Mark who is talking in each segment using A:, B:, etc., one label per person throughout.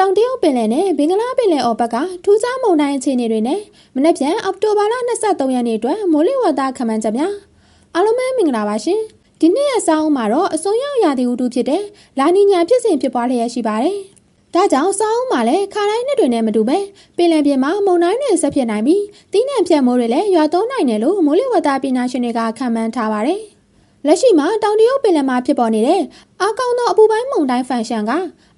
A: တောင်တရုတ်ပင်လယ်နဲ့ဘင်္ဂလားပင်လယ်အော်ဘက်ကထူးခြားမုန်တိုင်းအခြေအနေတွေနဲ့မနေ့ပြန်အောက်တိုဘာလ23ရက်နေ့အတွက်မိုးလေဝသခန့်မှန်းချက်များအားလုံးပဲမင်္ဂလာပါရှင်ဒီနေ့အဆောင်မှာတော့အစွန်ရောက်ရာသီဥတုဖြစ်တဲ့လာနီညာဖြစ်စဉ်ဖြစ်ပွားလျက်ရှိပါတယ်ဒါကြောင့်စောင်းမှာလည်းခါတိုင်းနှစ်တွေနဲ့မတူပဲပင်လယ်ပြင်မှာမုန်တိုင်းတွေဆက်ဖြစ်နိုင်ပြီးတီးနှံဖြတ်မိုးတွေလည်းရွာသွန်းနိုင်တယ်လို့မိုးလေဝသပညာရှင်တွေကခန့်မှန်းထားပါတယ် လက်ရှိမှာတောင်တရုတ်ပင်လယ်မှာဖြစ်ပေါ်နေတဲ့အာကောင်းသောအပူပိုင်းမုန်တိုင်းဖန်ရှန်က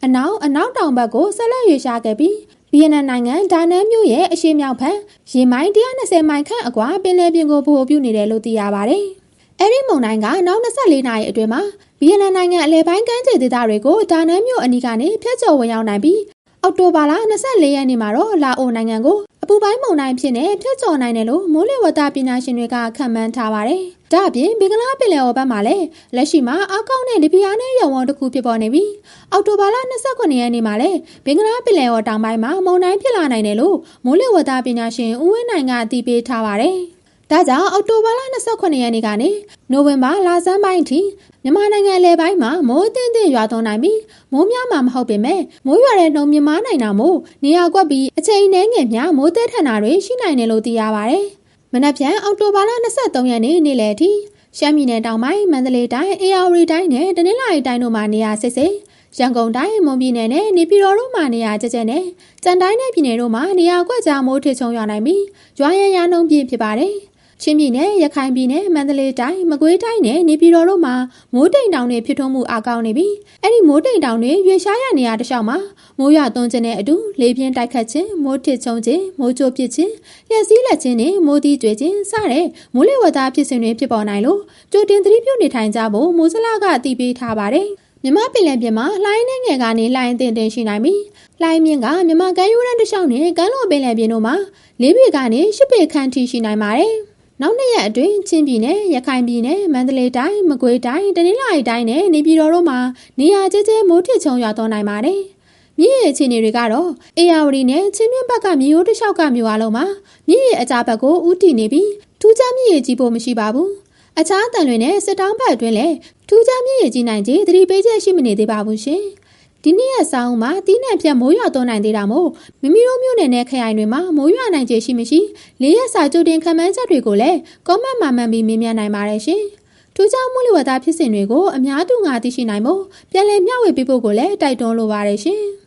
A: အနောက်အနောက်တောင်ဘက်ကိုဆက်လက်ရွေ့ရှားခဲ့ပြီးဗီယက်နမ်နိုင်ငံဒါနန်မြို့ရဲ့အရှေ့မြောက်ဘက်ရေမိုင်120မိုင်ခန့်အကွာပင်လယ်ပြင်ကိုဗဟိုပြုနေတယ်လို့သိရပါတယ်။အဲဒီမုန်တိုင်းကနောက်24နာရီအတွင်းမှာဗီယက်နမ်နိုင်ငံအလဲပိုင်းကမ်းခြေဒေသတွေကိုဒါနန်မြို့အနီးကနေဖျက်ချော်ဝင်ရောက်နိုင်ပြီးအောက်တိုဘာလ24ရက်နေ့မှာတော့လာအိုနိုင်ငံကိုအ ပူပိုင်းမုန်တိုင်းဖြစ်နေဖျက်ချော်နိုင်တယ်လို့မိုးလေဝသပညာရှင်တွေကခန့်မှန်းထားပါတယ်။ဒါ့အပြင်ဘင်္ဂလားပင်လယ်အော်ဘက်မှာလည်းလက်ရှိမှာအကောင့်နဲ့ဒီပီယာနဲ့ရုံဝန်းတစ်ခုဖြစ်ပေါ်နေပြီးအောက်တိုဘာလ29ရက်နေ့မှာလည်းဘင်္ဂလားပင်လယ်အော်တောင်ပိုင်းမှာမုန်တိုင်းဖြစ်လာနိုင်တယ်လို့မိုးလေဝသပညာရှင်ဦးဝင်းနိုင်ကအတည်ပြုထားပါတယ်။ဒါကြောင့်အောက်တိုဘာလ29ရက်နေ့ကနေနိုဝင်ဘာလဆန်းပိုင်းအထိ မြန်မာနိုင်ငံလယ်ပိုင်းမှာမိုးအသင့်အင့်ရွာသွန်းနိုင်ပြီးမိုးများမှာမဟုတ်ပေမဲ့မိုးရွာတဲ့နှုန်းမြင့်မားနိုင်တာမို့နေရာကွက်ပြီးအချိန်နှဲငယ်များမိုးသက်ထန်တာတွေရှိနိုင်တယ်လို့သိရပါတယ်။မနက်ဖြန်အောက်တိုဘာလ23ရက်နေ့နေ့လယ်အထိရှမ်းပြည်နယ်တောင်ပိုင်းမန္တလေးတိုင်းအေရဝတီတိုင်းနဲ့တနင်္လာရီတိုင်းတို့မှာနေရာစစ်စစ်ရန်ကုန်တိုင်းမွန်ပြည်နယ်နဲ့နေပြည်တော်တို့မှာနေရာကျကျနဲ့ကြံတိုင်းနဲ့ပြည်နယ်တို့မှာနေရာကွက်ကြားမိုးထချုံရွာနိုင်ပြီးရွာရရနှုံပြည့်ဖြစ်ပါတယ်။ ချင်းပြည်နယ်ရခိုင်ပြည်နယ်မန္တလေးတိုင်းမကွေးတိုင်းနဲ့နေပြည်တော်တို့မှာမိုးတိမ်တောင်တွေဖြစ်ထွန်းမှုအကောင်းနေပြီးအဲ့ဒီမိုးတိမ်တောင်တွေရွေရှားရနေရတခြားမှာမိုးရွာသွန်းခြင်းနဲ့အတူလေပြင်းတိုက်ခတ်ခြင်းမိုးထစ်ချုံခြင်းမိုးကြိုးပစ်ခြင်းလျှက်စီးလက်ခြင်းနဲ့မိုးသီးကျွေခြင်းစတဲ့မိုးလေဝသဖြစ်စဉ်တွေဖြစ်ပေါ်နိုင်လို့ကြိုတင်သတိပြုနေထိုင်ကြဖို့မိုးစလာကအသိပေးထားပါတယ်မြမပင်လယ်ပြင်မှာလှိုင်းနဲ့ငယ်ကနေလှိုင်းတင်တင်ရှိနိုင်ပြီးလှိုင်းမြင့်ကမြမကမ်းရိုးတန်းတစ်လျှောက်နဲ့ကမ်းလွန်ပင်လယ်ပြင်တို့မှာလေးပေကနေရှစ်ပေခန့်ထိရှိနိုင်ပါတယ်။ နောက်နှစ်ရက်အတွင်းချင်းပြည်နယ်ရခိုင်ပြည်နယ်မန္တလေးတိုင်းမကွေးတိုင်းတနင်္လာရီတိုင်းနဲ့နေပြည်တော်တို့မှာနေရာကျကျမိုးထစ်ချုံရွာသွန်းနိုင်ပါတယ်။မြစ်ရေအခြေအနေတွေကတော့အေယာဝတီနဲ့ချင်းမြင့်ဘက်ကမြေရိုးတစ်လျှောက်ကမြို့အလုံးမှာမြစ်ရေအကြဘက်ကိုဥတီနေပြီးထူးခြားမြစ်ရေကြီးဖို့မရှိပါဘူး။အခြားအတန်တွေနဲ့စစ်တောင်းဘက်အတွင်းလည်းထူးခြားမြစ်ရေကြီးနိုင်ခြင်းသတိပေးချက်ရှိမနေသေးပါဘူးရှင်။ ဒီနေ့ရဲ့ဆောင်းမှာတီးနှံဖြတ်မိုးရွာသွန်းနိုင်သေးတာမို့မိမိတို့မြို့နယ်နဲ့ခရိုင်တွေမှာမိုးရွာနိုင်ခြေရှိမရှိလေးရက်စာကြိုတင်ခံမှန်းချက်တွေကိုလည်းကောမန့်မှမှန်ပြီးမြင်မြန်နိုင်ပါတယ်ရှင်။ထူးခြားမှုလဝတာဖြစ်စဉ်တွေကိုအများသူငါသိရှိနိုင်ဖို့ပြန်လည်မျှဝေပေးဖို့ကိုလည်းတိုက်တွန်းလိုပါတယ်ရှင်။